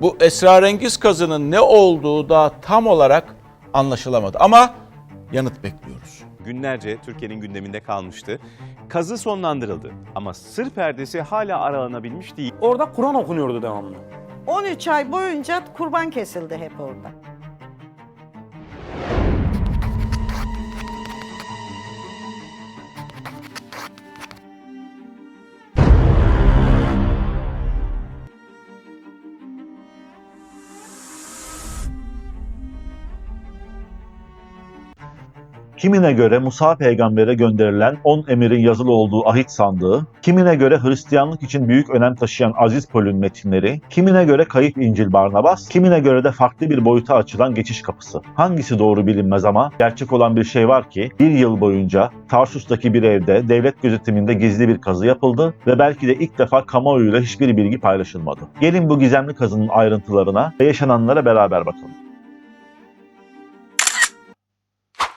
bu esrarengiz kazının ne olduğu da tam olarak anlaşılamadı. Ama yanıt bekliyoruz. Günlerce Türkiye'nin gündeminde kalmıştı. Kazı sonlandırıldı ama sır perdesi hala aralanabilmiş değil. Orada Kur'an okunuyordu devamlı. 13 ay boyunca kurban kesildi hep orada. Kimine göre Musa peygambere gönderilen 10 emirin yazılı olduğu ahit sandığı, kimine göre Hristiyanlık için büyük önem taşıyan Aziz Pol'ün metinleri, kimine göre kayıp İncil Barnabas, kimine göre de farklı bir boyuta açılan geçiş kapısı. Hangisi doğru bilinmez ama gerçek olan bir şey var ki bir yıl boyunca Tarsus'taki bir evde devlet gözetiminde gizli bir kazı yapıldı ve belki de ilk defa kamuoyuyla hiçbir bilgi paylaşılmadı. Gelin bu gizemli kazının ayrıntılarına ve yaşananlara beraber bakalım.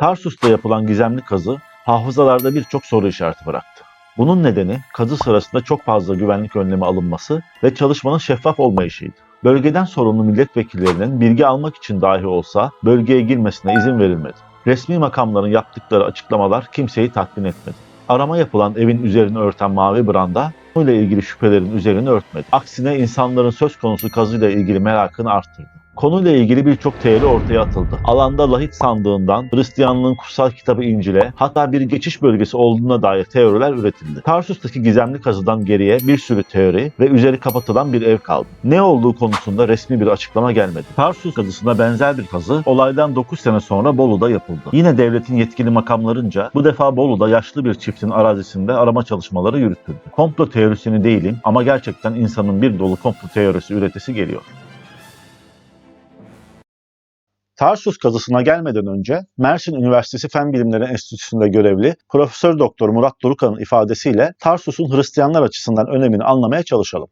Tarsus'ta yapılan gizemli kazı hafızalarda birçok soru işareti bıraktı. Bunun nedeni kazı sırasında çok fazla güvenlik önlemi alınması ve çalışmanın şeffaf olmayışıydı. Bölgeden sorumlu milletvekillerinin bilgi almak için dahi olsa bölgeye girmesine izin verilmedi. Resmi makamların yaptıkları açıklamalar kimseyi tatmin etmedi. Arama yapılan evin üzerini örten mavi branda konuyla ilgili şüphelerin üzerini örtmedi. Aksine insanların söz konusu kazıyla ilgili merakını arttırdı. Konuyla ilgili birçok teori ortaya atıldı. Alanda lahit sandığından Hristiyanlığın kutsal kitabı İncil'e hatta bir geçiş bölgesi olduğuna dair teoriler üretildi. Tarsus'taki gizemli kazıdan geriye bir sürü teori ve üzeri kapatılan bir ev kaldı. Ne olduğu konusunda resmi bir açıklama gelmedi. Tarsus kazısına benzer bir kazı olaydan 9 sene sonra Bolu'da yapıldı. Yine devletin yetkili makamlarınca bu defa Bolu'da yaşlı bir çiftin arazisinde arama çalışmaları yürütüldü. Komplo teorisini değilim ama gerçekten insanın bir dolu komplo teorisi üretisi geliyor. Tarsus kazısına gelmeden önce Mersin Üniversitesi Fen Bilimleri Enstitüsü'nde görevli Profesör Doktor Murat Durukan'ın ifadesiyle Tarsus'un Hristiyanlar açısından önemini anlamaya çalışalım.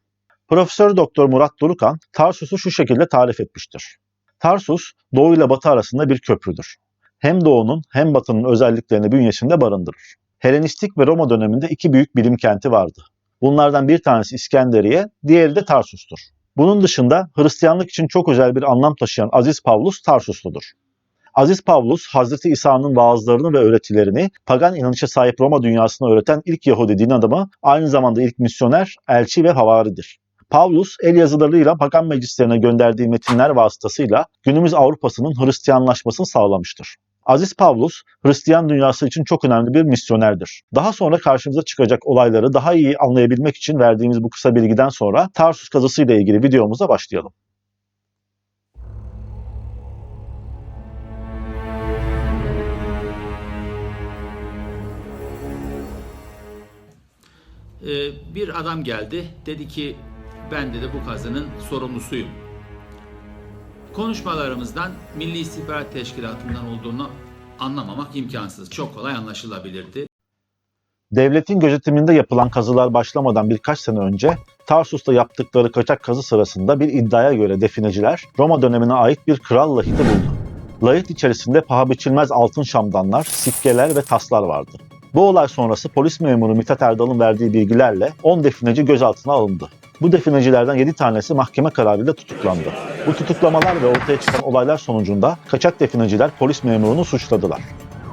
Profesör Doktor Murat Durukan Tarsus'u şu şekilde tarif etmiştir. Tarsus, Doğu ile Batı arasında bir köprüdür. Hem Doğu'nun hem Batı'nın özelliklerini bünyesinde barındırır. Helenistik ve Roma döneminde iki büyük bilim kenti vardı. Bunlardan bir tanesi İskenderiye, diğeri de Tarsus'tur. Bunun dışında Hristiyanlık için çok özel bir anlam taşıyan Aziz Pavlus Tarsusludur. Aziz Pavlus, Hazreti İsa'nın vaazlarını ve öğretilerini pagan inanışa sahip Roma dünyasına öğreten ilk Yahudi din adamı, aynı zamanda ilk misyoner, elçi ve havaridir. Pavlus, el yazılarıyla pagan meclislerine gönderdiği metinler vasıtasıyla günümüz Avrupa'sının Hristiyanlaşmasını sağlamıştır. Aziz Pavlus, Hristiyan dünyası için çok önemli bir misyonerdir. Daha sonra karşımıza çıkacak olayları daha iyi anlayabilmek için verdiğimiz bu kısa bilgiden sonra Tarsus kazısı ile ilgili videomuza başlayalım. Ee, bir adam geldi. Dedi ki ben dedi bu kazının sorumlusuyum. Konuşmalarımızdan Milli İstihbarat Teşkilatı'ndan olduğunu anlamamak imkansız. Çok kolay anlaşılabilirdi. Devletin gözetiminde yapılan kazılar başlamadan birkaç sene önce Tarsus'ta yaptıkları kaçak kazı sırasında bir iddiaya göre defineciler Roma dönemine ait bir kral lahiti buldu. Lahit içerisinde paha biçilmez altın şamdanlar, sikkeler ve taslar vardı. Bu olay sonrası polis memuru Mithat Erdal'ın verdiği bilgilerle 10 defineci gözaltına alındı. Bu definecilerden 7 tanesi mahkeme kararıyla tutuklandı. Bu tutuklamalar ve ortaya çıkan olaylar sonucunda kaçak defineciler polis memurunu suçladılar.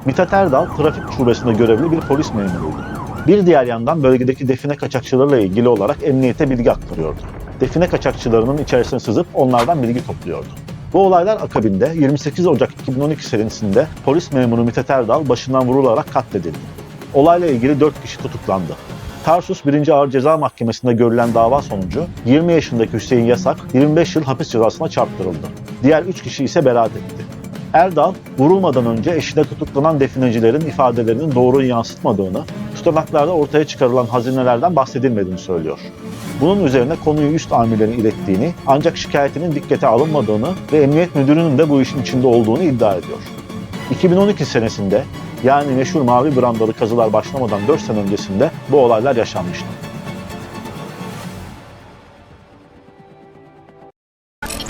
Mithat Erdal trafik şubesinde görevli bir polis memuruydu. Bir diğer yandan bölgedeki define kaçakçılarıyla ilgili olarak emniyete bilgi aktarıyordu. Define kaçakçılarının içerisine sızıp onlardan bilgi topluyordu. Bu olaylar akabinde 28 Ocak 2012 senesinde polis memuru Mithat Erdal başından vurularak katledildi. Olayla ilgili 4 kişi tutuklandı. Tarsus 1. Ağır Ceza Mahkemesi'nde görülen dava sonucu 20 yaşındaki Hüseyin Yasak 25 yıl hapis cezasına çarptırıldı. Diğer 3 kişi ise beraat etti. Erdal, vurulmadan önce eşine tutuklanan definecilerin ifadelerinin doğruyu yansıtmadığını, tutanaklarda ortaya çıkarılan hazinelerden bahsedilmediğini söylüyor. Bunun üzerine konuyu üst amirlerin ilettiğini, ancak şikayetinin dikkate alınmadığını ve emniyet müdürünün de bu işin içinde olduğunu iddia ediyor. 2012 senesinde yani meşhur mavi brandalı kazılar başlamadan 4 sene öncesinde bu olaylar yaşanmıştı.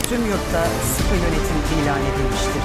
Tüm yurtta sıkı yönetim ilan edilmiştir.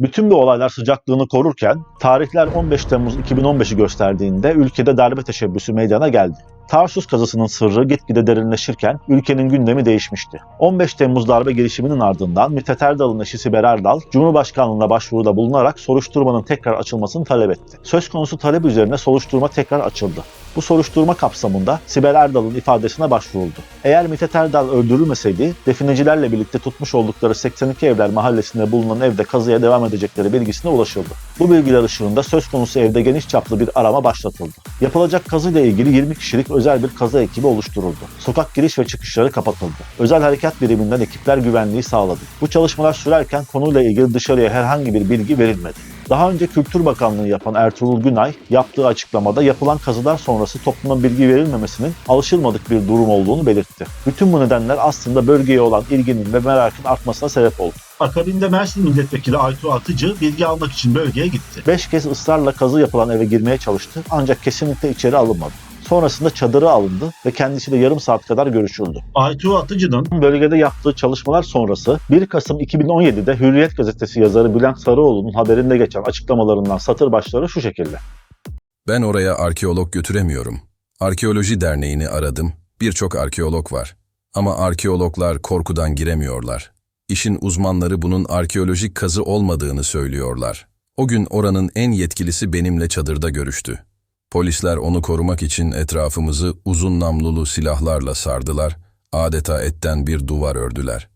Bütün bu olaylar sıcaklığını korurken tarihler 15 Temmuz 2015'i gösterdiğinde ülkede darbe teşebbüsü meydana geldi. Tarsus kazısının sırrı gitgide derinleşirken ülkenin gündemi değişmişti. 15 Temmuz darbe girişiminin ardından Mithat Erdal'ın eşi Sibel Erdal, Cumhurbaşkanlığına başvuruda bulunarak soruşturmanın tekrar açılmasını talep etti. Söz konusu talep üzerine soruşturma tekrar açıldı. Bu soruşturma kapsamında Sibel Erdal'ın ifadesine başvuruldu. Eğer Mithat Erdal öldürülmeseydi, definecilerle birlikte tutmuş oldukları 82 Evler mahallesinde bulunan evde kazıya devam edecekleri bilgisine ulaşıldı. Bu bilgiler ışığında söz konusu evde geniş çaplı bir arama başlatıldı. Yapılacak kazıyla ilgili 20 kişilik özel bir kazı ekibi oluşturuldu. Sokak giriş ve çıkışları kapatıldı. Özel harekat biriminden ekipler güvenliği sağladı. Bu çalışmalar sürerken konuyla ilgili dışarıya herhangi bir bilgi verilmedi. Daha önce Kültür Bakanlığı yapan Ertuğrul Günay yaptığı açıklamada yapılan kazılar sonrası topluma bilgi verilmemesinin alışılmadık bir durum olduğunu belirtti. Bütün bu nedenler aslında bölgeye olan ilginin ve merakın artmasına sebep oldu. Akabinde Mersin Milletvekili Aytu Atıcı bilgi almak için bölgeye gitti. Beş kez ısrarla kazı yapılan eve girmeye çalıştı ancak kesinlikle içeri alınmadı. Sonrasında çadırı alındı ve kendisiyle yarım saat kadar görüşüldü. Aytu Atıcı'nın bölgede yaptığı çalışmalar sonrası 1 Kasım 2017'de Hürriyet gazetesi yazarı Bülent Sarıoğlu'nun haberinde geçen açıklamalarından satır başları şu şekilde. Ben oraya arkeolog götüremiyorum. Arkeoloji derneğini aradım. Birçok arkeolog var. Ama arkeologlar korkudan giremiyorlar. İşin uzmanları bunun arkeolojik kazı olmadığını söylüyorlar. O gün oranın en yetkilisi benimle çadırda görüştü. Polisler onu korumak için etrafımızı uzun namlulu silahlarla sardılar, adeta etten bir duvar ördüler.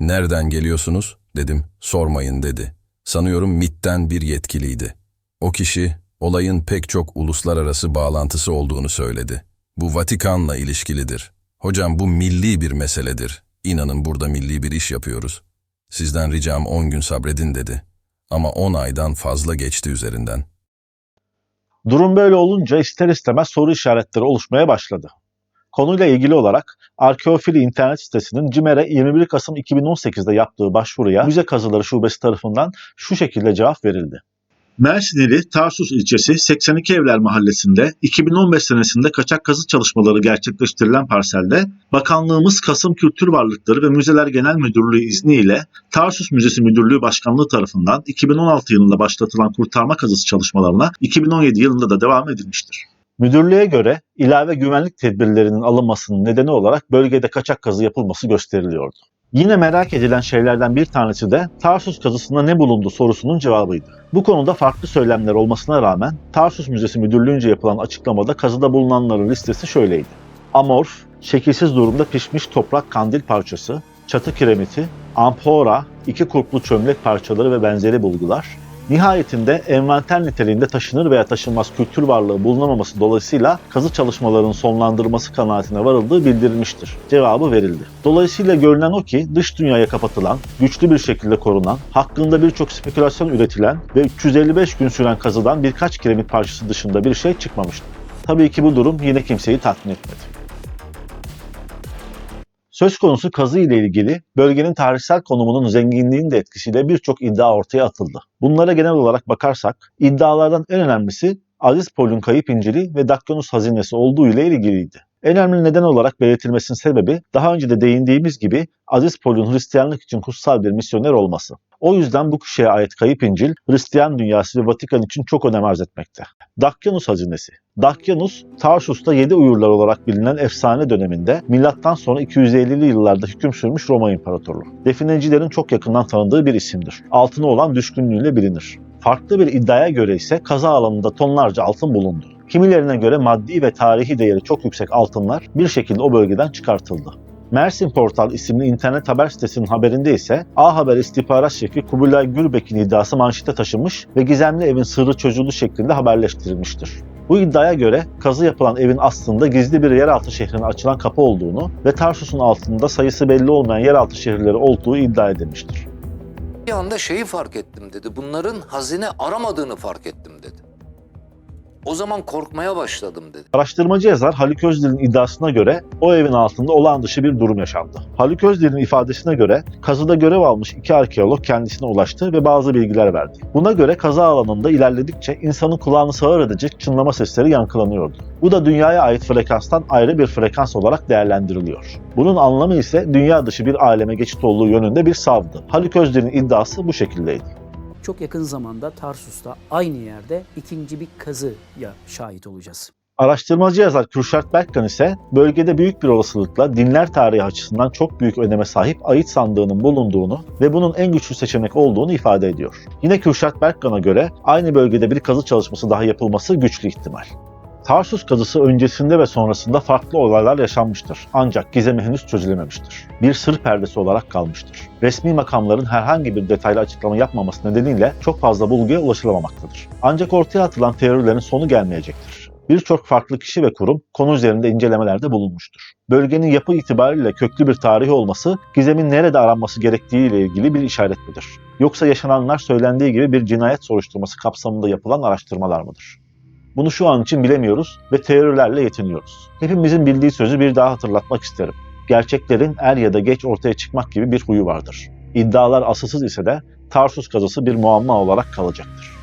Nereden geliyorsunuz? dedim. Sormayın dedi. Sanıyorum MIT'ten bir yetkiliydi. O kişi olayın pek çok uluslararası bağlantısı olduğunu söyledi. Bu Vatikan'la ilişkilidir. Hocam bu milli bir meseledir. İnanın burada milli bir iş yapıyoruz. Sizden ricam 10 gün sabredin dedi. Ama 10 aydan fazla geçti üzerinden. Durum böyle olunca ister istemez soru işaretleri oluşmaya başladı. Konuyla ilgili olarak Arkeofili internet sitesinin CİMER'e 21 Kasım 2018'de yaptığı başvuruya Müze Kazıları Şubesi tarafından şu şekilde cevap verildi. Mersin ili Tarsus ilçesi 82 Evler Mahallesi'nde 2015 senesinde kaçak kazı çalışmaları gerçekleştirilen parselde Bakanlığımız Kasım Kültür Varlıkları ve Müzeler Genel Müdürlüğü izniyle Tarsus Müzesi Müdürlüğü Başkanlığı tarafından 2016 yılında başlatılan kurtarma kazısı çalışmalarına 2017 yılında da devam edilmiştir. Müdürlüğe göre ilave güvenlik tedbirlerinin alınmasının nedeni olarak bölgede kaçak kazı yapılması gösteriliyordu. Yine merak edilen şeylerden bir tanesi de Tarsus kazısında ne bulundu sorusunun cevabıydı. Bu konuda farklı söylemler olmasına rağmen Tarsus Müzesi Müdürlüğü'nce yapılan açıklamada kazıda bulunanların listesi şöyleydi. Amorf, şekilsiz durumda pişmiş toprak kandil parçası, çatı kiremiti, ampora, iki kurplu çömlek parçaları ve benzeri bulgular, Nihayetinde envanter niteliğinde taşınır veya taşınmaz kültür varlığı bulunamaması dolayısıyla kazı çalışmalarının sonlandırılması kanaatine varıldığı bildirilmiştir. Cevabı verildi. Dolayısıyla görünen o ki dış dünyaya kapatılan, güçlü bir şekilde korunan, hakkında birçok spekülasyon üretilen ve 355 gün süren kazıdan birkaç kiremit parçası dışında bir şey çıkmamıştı. Tabii ki bu durum yine kimseyi tatmin etmedi. Söz konusu kazı ile ilgili bölgenin tarihsel konumunun zenginliğinin de etkisiyle birçok iddia ortaya atıldı. Bunlara genel olarak bakarsak iddialardan en önemlisi Aziz Pol'ün kayıp İncil'i ve Dakyanus hazinesi olduğu ile ilgiliydi. En önemli neden olarak belirtilmesinin sebebi daha önce de değindiğimiz gibi Aziz Pol'ün Hristiyanlık için kutsal bir misyoner olması. O yüzden bu kişiye ait kayıp İncil, Hristiyan dünyası ve Vatikan için çok önem arz etmekte. Dakyanus hazinesi. Dakyanus, Tarsus'ta 7 uyurlar olarak bilinen efsane döneminde milattan sonra 250'li yıllarda hüküm sürmüş Roma İmparatorluğu. Definecilerin çok yakından tanıdığı bir isimdir. Altına olan düşkünlüğüyle bilinir. Farklı bir iddiaya göre ise kaza alanında tonlarca altın bulundu. Kimilerine göre maddi ve tarihi değeri çok yüksek altınlar bir şekilde o bölgeden çıkartıldı. Mersin Portal isimli internet haber sitesinin haberinde ise A Haber istihbarat şefi Kubilay Gülbek'in iddiası manşete taşınmış ve gizemli evin sırrı çözüldü şeklinde haberleştirilmiştir. Bu iddiaya göre kazı yapılan evin aslında gizli bir yeraltı şehrine açılan kapı olduğunu ve Tarsus'un altında sayısı belli olmayan yeraltı şehirleri olduğu iddia edilmiştir. Bir anda şeyi fark ettim dedi. Bunların hazine aramadığını fark ettim dedi. O zaman korkmaya başladım dedi. Araştırmacı yazar Haluk Özdil'in iddiasına göre o evin altında olağan dışı bir durum yaşandı. Haluk Özdil'in ifadesine göre kazıda görev almış iki arkeolog kendisine ulaştı ve bazı bilgiler verdi. Buna göre kaza alanında ilerledikçe insanın kulağını sağır edecek çınlama sesleri yankılanıyordu. Bu da dünyaya ait frekanstan ayrı bir frekans olarak değerlendiriliyor. Bunun anlamı ise dünya dışı bir aleme geçit olduğu yönünde bir savdı. Haluk Özdil'in iddiası bu şekildeydi. Çok yakın zamanda Tarsus'ta aynı yerde ikinci bir kazıya şahit olacağız. Araştırmacı yazar Kürşat Berkkan ise bölgede büyük bir olasılıkla dinler tarihi açısından çok büyük öneme sahip ayıt sandığının bulunduğunu ve bunun en güçlü seçenek olduğunu ifade ediyor. Yine Kürşat Berkkan'a göre aynı bölgede bir kazı çalışması daha yapılması güçlü ihtimal. Tarsus kazısı öncesinde ve sonrasında farklı olaylar yaşanmıştır. Ancak gizemi henüz çözülememiştir. Bir sır perdesi olarak kalmıştır. Resmi makamların herhangi bir detaylı açıklama yapmaması nedeniyle çok fazla bulguya ulaşılamamaktadır. Ancak ortaya atılan teorilerin sonu gelmeyecektir. Birçok farklı kişi ve kurum konu üzerinde incelemelerde bulunmuştur. Bölgenin yapı itibariyle köklü bir tarihi olması gizemin nerede aranması gerektiği ile ilgili bir işaret midir? Yoksa yaşananlar söylendiği gibi bir cinayet soruşturması kapsamında yapılan araştırmalar mıdır? Bunu şu an için bilemiyoruz ve teorilerle yetiniyoruz. Hepimizin bildiği sözü bir daha hatırlatmak isterim. Gerçeklerin er ya da geç ortaya çıkmak gibi bir huyu vardır. İddialar asılsız ise de Tarsus kazası bir muamma olarak kalacaktır.